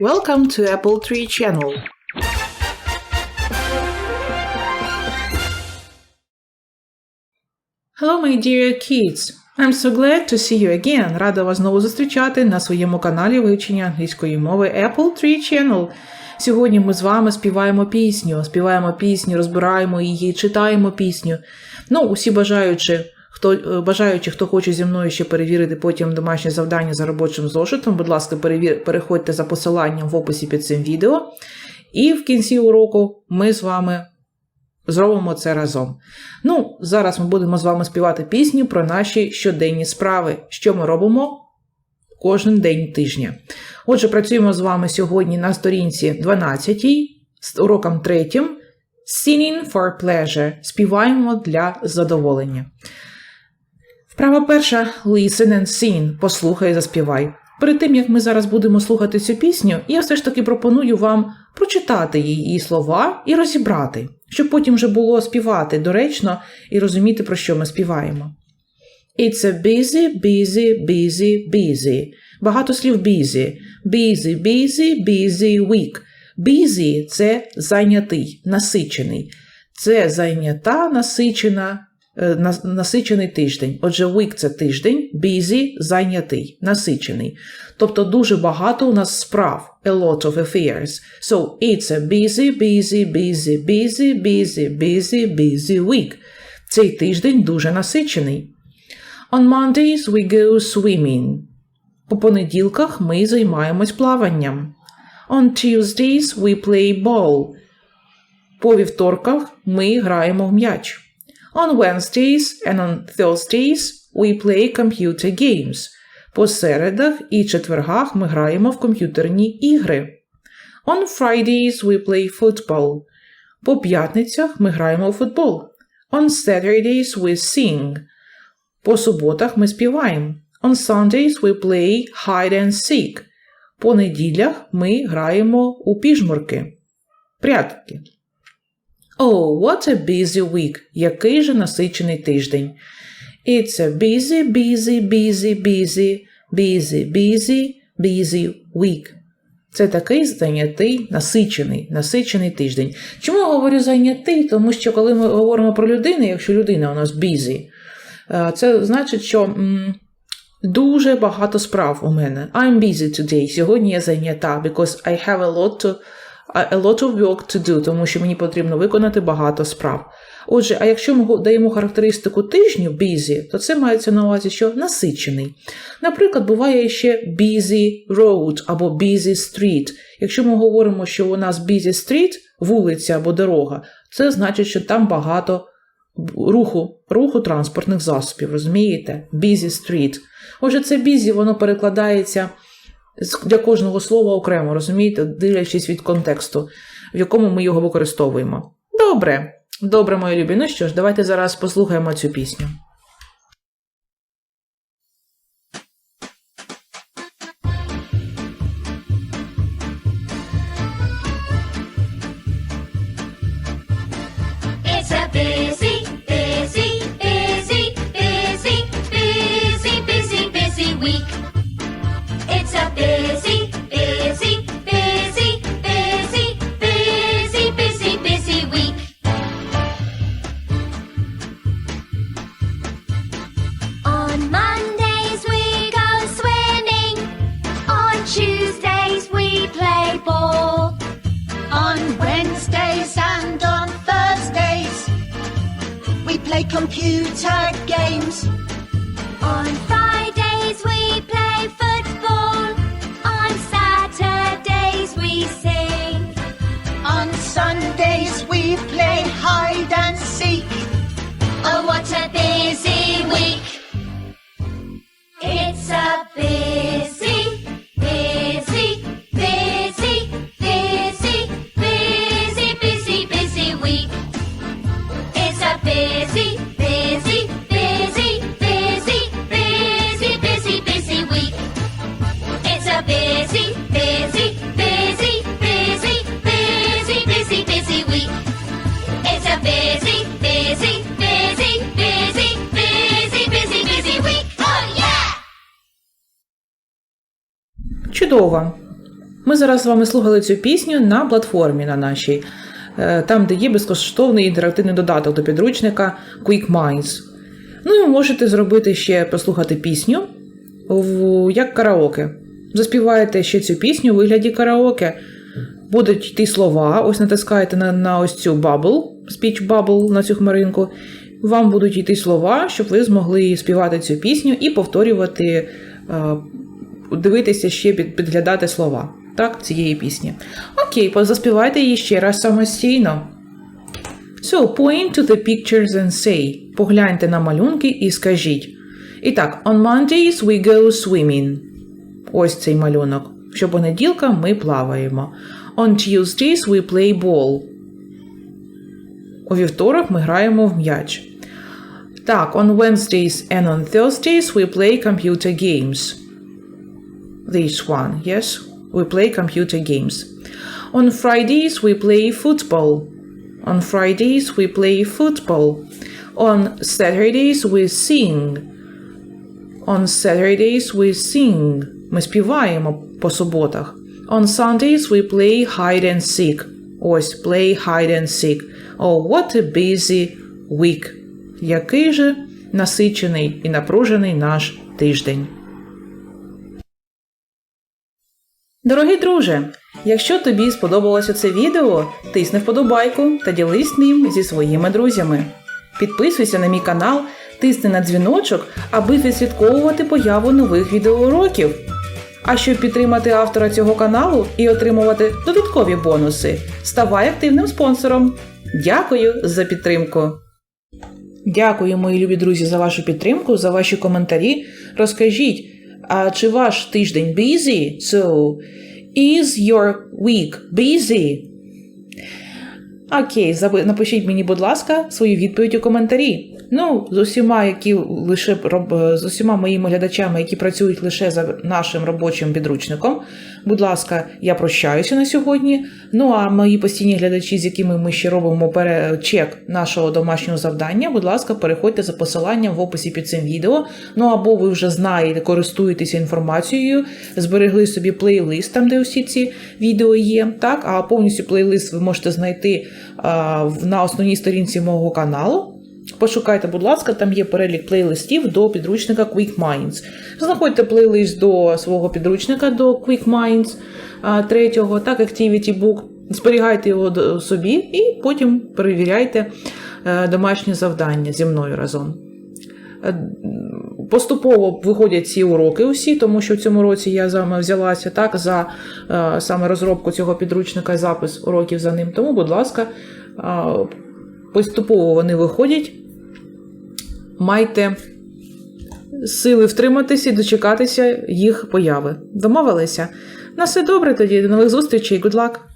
Welcome to Apple Tree Channel. Hello, my dear kids. I'm so glad to see you again. Рада вас знову зустрічати на своєму каналі вивчення англійської мови Apple Tree Channel. Сьогодні ми з вами співаємо пісню, співаємо пісню, розбираємо її, читаємо пісню. Ну, усі бажаючи, хто е, бажаючи, хто хоче зі мною ще перевірити потім домашнє завдання за робочим зошитом, будь ласка, перевір, переходьте за посиланням в описі під цим відео. І в кінці уроку ми з вами зробимо це разом. Ну, зараз ми будемо з вами співати пісню про наші щоденні справи, що ми робимо кожен день тижня. Отже, працюємо з вами сьогодні на сторінці 12, з уроком 3. Singing for pleasure. Співаємо для задоволення. Вправа перша Listen and sing. Послухай, заспівай. Перед тим, як ми зараз будемо слухати цю пісню, я все ж таки пропоную вам прочитати її слова і розібрати, щоб потім вже було співати доречно і розуміти, про що ми співаємо. It's a busy, busy, busy, busy. Багато слів busy. Busy, busy, busy week. Busy – це зайнятий, насичений. Це зайнята, насичена, нас- насичений тиждень. Отже, week – це тиждень, busy – зайнятий, насичений. Тобто дуже багато у нас справ. A lot of affairs. So, it's a busy, busy, busy, busy, busy, busy, busy week. Цей тиждень дуже насичений. On Mondays we go swimming. По понеділках ми займаємось плаванням. On Tuesdays we play ball. По вівторках ми граємо в м'яч. On Wednesdays and on Thursdays we play computer games. По середах і четвергах ми граємо в комп'ютерні ігри. On Fridays we play football. По п'ятницях ми граємо у футбол. On Saturdays we sing. По суботах ми співаємо. On Sundays we play hide and seek. По неділях ми граємо у піжмурки. Прятки. Oh, what a busy week! Який же насичений тиждень. It's a busy, busy, busy, busy, busy, busy, busy week. Це такий зайнятий, насичений, насичений тиждень. Чому я говорю зайнятий? Тому що коли ми говоримо про людину, якщо людина у нас busy, е, це значить, що дуже багато справ у мене. I'm busy today. Сьогодні я зайнята, because I have a lot to, a lot of work to do, тому що мені потрібно виконати багато справ. Отже, а якщо ми даємо характеристику тижню busy, то це мається на увазі, що насичений. Наприклад, буває ще busy road або busy street. Якщо ми говоримо, що у нас busy street, вулиця або дорога, це значить, що там багато руху, руху транспортних засобів, розумієте? Busy street. Отже, це busy, воно перекладається для кожного слова окремо, розумієте, дивлячись від контексту, в якому ми його використовуємо. Добре, добре, мої любі. Ну що ж, давайте зараз послухаємо цю пісню. It's a busy, computer games. Le Чудово! Ми зараз з вами слухали цю пісню на платформі на нашій, е, там, де є безкоштовний інтерактивний додаток до підручника Quick Minds. Ну і можете зробити ще послухати пісню як караоке. Заспіваєте ще цю пісню у вигляді караоке. Будуть йти слова, ось натискаєте на, на ось цю bubble, speech bubble, на цю хмаринку. Вам будуть йти слова, щоб ви змогли співати цю пісню і повторювати, е, дивитися ще під, підглядати слова так, цієї пісні. Окей, заспівайте її ще раз самостійно. So, point to the pictures and say. Погляньте на малюнки і скажіть. І так, on Mondays we go swimming. Ось цей малюнок. Щопонеділка ми плаваємо. On Tuesdays we play ball. У вівторок ми граємо в м'яч. Так, on Wednesdays and on Thursdays we play computer games. This one, yes? We play computer games. On Fridays we play football. On Fridays we play football. On Saturdays we sing. On Saturdays we sing. Ми співаємо по суботах. On Sundays we play hide and seek. Ось play hide and seek. Oh, what a busy week. Який же насичений і напружений наш тиждень. Дорогий друже, якщо тобі сподобалося це відео, тисни вподобайку та ділись ним зі своїми друзями. Підписуйся на мій канал, тисни на дзвіночок, аби відслідковувати появу нових відеоуроків. А щоб підтримати автора цього каналу і отримувати додаткові бонуси, ставай активним спонсором. Дякую за підтримку. Дякую, мої любі друзі, за вашу підтримку, за ваші коментарі. Розкажіть, а чи ваш тиждень busy? So, is your week busy? Окей, напишіть мені, будь ласка, свою відповідь у коментарі. Ну, з усіма, які лише з усіма моїми глядачами, які працюють лише за нашим робочим підручником. Будь ласка, я прощаюся на сьогодні. Ну а мої постійні глядачі, з якими ми ще робимо перечек нашого домашнього завдання, будь ласка, переходьте за посиланням в описі під цим відео. Ну або ви вже знаєте, користуєтеся інформацією, зберегли собі плейлист, там де усі ці відео є. Так, а повністю плейлист ви можете знайти на основній сторінці мого каналу. Пошукайте, будь ласка, там є перелік плейлистів до підручника Quick Minds. Знаходьте плейлист до свого підручника до Quick Minds а, третього, так, Activity Book. Зберігайте його собі і потім перевіряйте е, домашні завдання зі мною разом. Поступово виходять ці уроки усі, тому що в цьому році я взялася так за е, саме розробку цього підручника і запис уроків за ним. Тому, будь ласка, е, поступово вони виходять. Майте сили втриматися і дочекатися їх появи. Домовилися? На все добре тоді, до нових зустрічей, good luck!